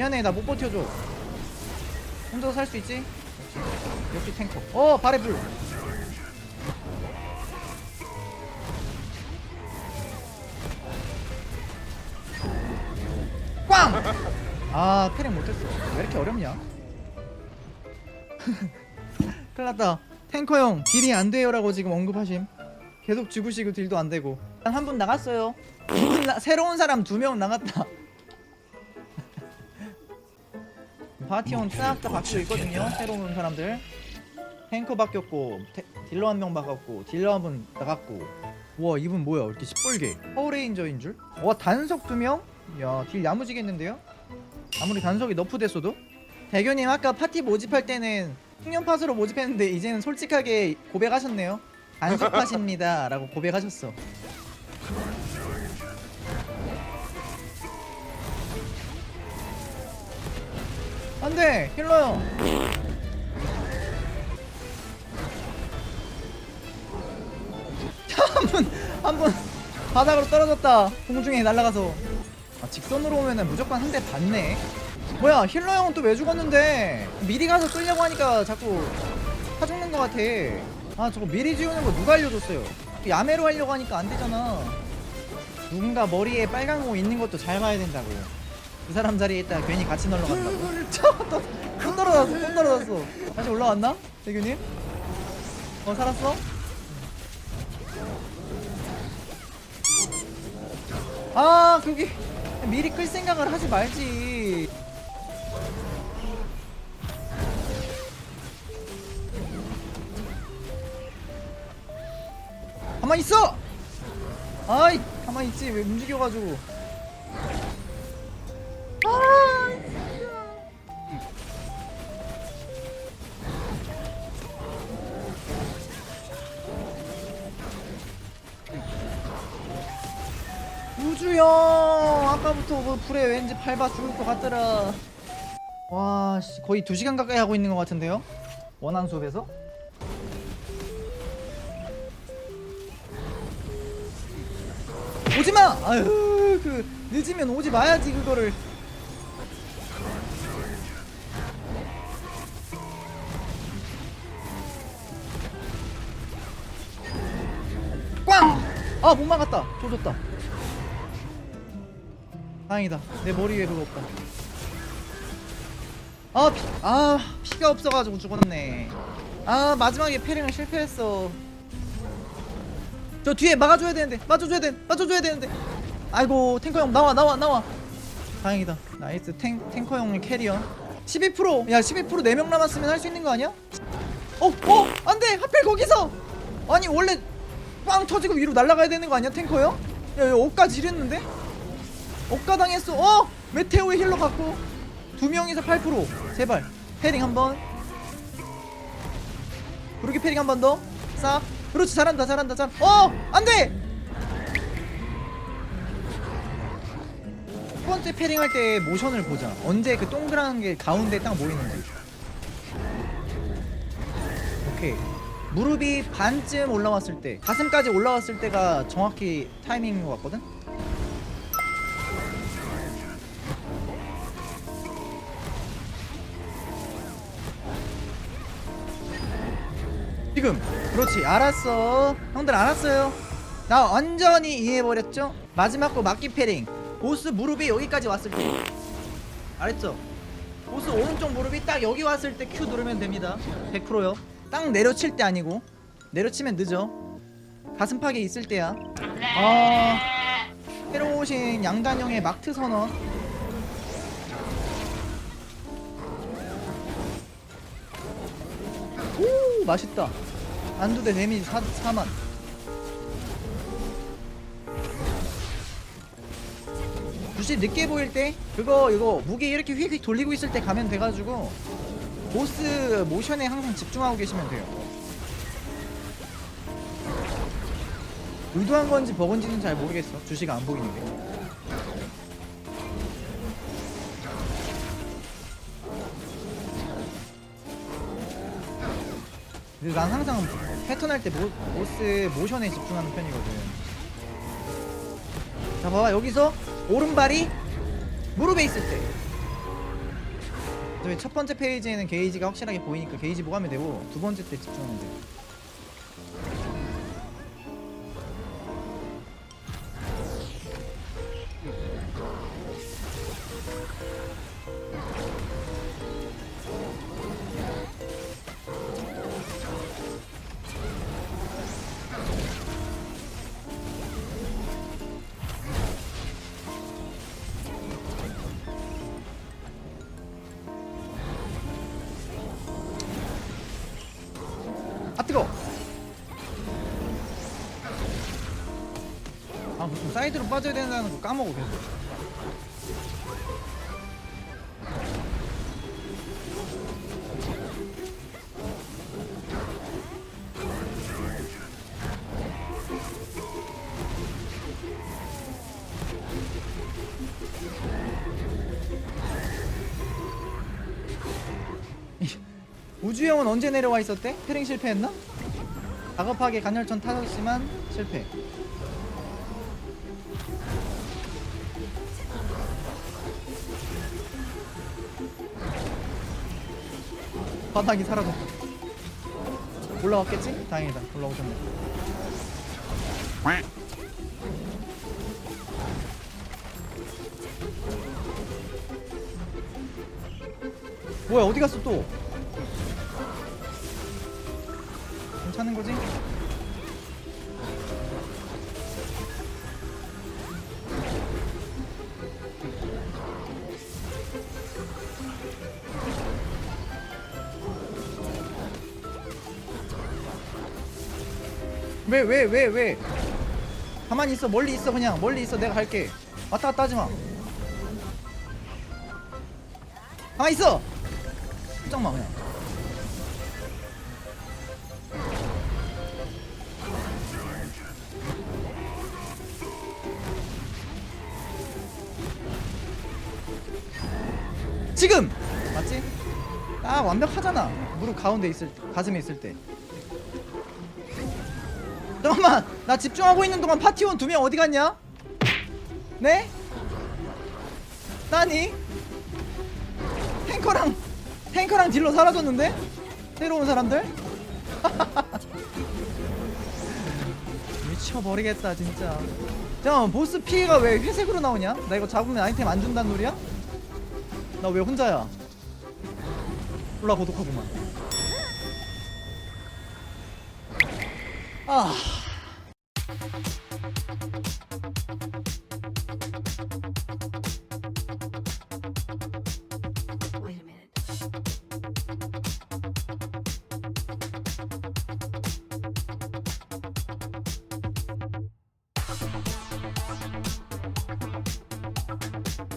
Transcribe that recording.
미안해 나 못 버텨줘. 혼자 살수 있지? 역시 탱커. 어 발에 불. 꽝! 아 패링 못했어. 왜 이렇게 어렵냐? 큰일났다. 탱커형 딜이 안 돼요 라고 지금 언급하심. 계속 죽으시고 딜도 안 되고. 한 분 나갔어요. 새로운 사람 두 명 나갔다 파티원 싹다 바뀌고 있거든요 새로 운 사람들. 탱커 바뀌었고 테- 딜러 한 명 바뀌었고 딜러 한 분 나갔고. 와 이분 뭐야? 이렇게 시뻘게. 파워레인저인 줄? 와 단석 두 명? 야딜 야무지겠는데요? 아무리 단석이 너프 됐어도? 대교님 아까 파티 모집할 때는 풍년팟으로 모집했는데 이제는 솔직하게 고백하셨네요. 단석팟입니다. 라고 고백하셨어 안돼 힐러요. 한분 한분 바닥으로 떨어졌다. 공중에 날아가서. 아 직선으로 오면은 무조건 한 대 받네. 뭐야 힐러 형은 또 왜 죽었는데? 미리 가서 쏠려고 하니까 자꾸 타 죽는 것 같아. 아 저거 미리 지우는 거 누가 알려줬어요? 야매로 하려고 하니까 안 되잖아. 누군가 머리에 빨간 거 있는 것도 잘 봐야 된다고 그 사람 자리에 있다가 괜히 같이 놀러 간다고 저또 또 떨어졌어 또 떨어졌어 다시 올라왔나? 대규님? 어 살았어? 아 거기 미리 끌 생각을 하지 말지 가만 있어 아이 가만 있지 왜 움직여가지고 우주형 아까부터 그 불에 왠지 밟아 죽을 것 같더라. 와 씨, 거의 2시간 가까이 하고 있는 것 같은데요? 원한 수업에서? 오지마! 아유 그 늦으면 오지 마야지 그거를. 꽝! 아못 막았다. 조졌다 다행이다 내 머리 위에 그거 없다 아, 피, 아 피가 없어가지고 죽었네 아 마지막에 패링을 실패했어 저 뒤에 막아줘야 되는데 맞아줘야 돼 맞아줘야 되는데 아이고 탱커 형 나와 나와 나와 다행이다 나이스 탱, 탱커 형 캐리어 12%야 12% 4명 남았으면 할 수 있는 거 아니야? 어? 어? 안돼 하필 거기서 아니 원래 빵 터지고 위로 날아가야 되는 거 아니야 탱커 형? 야 이거 억까지 이랬는데? 억가 당했어 어? 메테오의 힐러 갖고 두 명이서 8% 제발 패링 한번 그렇게 패링 한 번 더. 싹. 그렇지 잘한다 잘한다 잘. 어 안돼. 첫 번째 패링 할 때 모션을 보자. 언제 그 동그란 게 가운데 딱 모이는지. 오케이. 무릎이 반쯤 올라왔을 때, 가슴까지 올라왔을 때가 정확히 타이밍인 것 같거든. 지금. 그렇지. 알았어. 형들 알았어요. 나 완전히 이해해버렸죠? 마지막 거 막기 패링. 보스 무릎이 여기까지 왔을 때. 알았죠? 보스 오른쪽 무릎이 딱 여기 왔을 때 Q 누르면 됩니다. 100%요. 딱 내려칠 때 아니고. 내려치면 늦어. 가슴팍에 있을 때야. 아. 새로 오신 양단형의 막트 선언. 오 맛있다 안두대 데미지 4, 4만. 굳이 늦게 보일 때 그거 이거 무게 이렇게 휙휙 돌리고 있을 때 가면 돼가지고 보스 모션에 항상 집중하고 계시면 돼요. 의도한 건지 버건지는 잘 모르겠어. 주시가 안 보이는데 근데 난 항상 패턴 할때 보스 모션에 집중하는 편이거든. 자, 봐봐. 여기서 오른발이 무릎에 있을 때. 저희 첫 번째 페이지에는 게이지가 확실하게 보이니까 게이지 보가면 되고 두 번째 때 집중하면 돼 아 무슨 사이드로 빠져야 된다는 거 까먹어 계속. 우주형은 언제 내려와 있었대? 트링 실패했나? 다급하게 간헐천 타졌지만 실패. 바닥이 사라졌다. 올라왔겠지? 다행이다. 올라오셨네. 뭐야 어디 갔어 또? 괜찮은 거지? 왜 왜 왜 왜, 가만히 있어 멀리 있어 그냥. 멀리 있어 내가 갈게. 왔다 갔다 하지 마. 가만히 있어! 꼼짝마 그냥 지금! 맞지? 딱 완벽하잖아. 무릎 가운데 있을 때 가슴에 있을 때 잠깐만 나 집중하고 있는 동안 파티원 두 명 어디 갔냐? 네? 나니? 탱커랑 탱커랑 딜러 사라졌는데? 새로 운 사람들? 미쳐버리겠다 진짜 잠깐만 보스 피해가 왜 회색으로 나오냐? 나 이거 잡으면 아이템 안 준다는 소리야? 나 왜 혼자야? 올라 고독하구만 아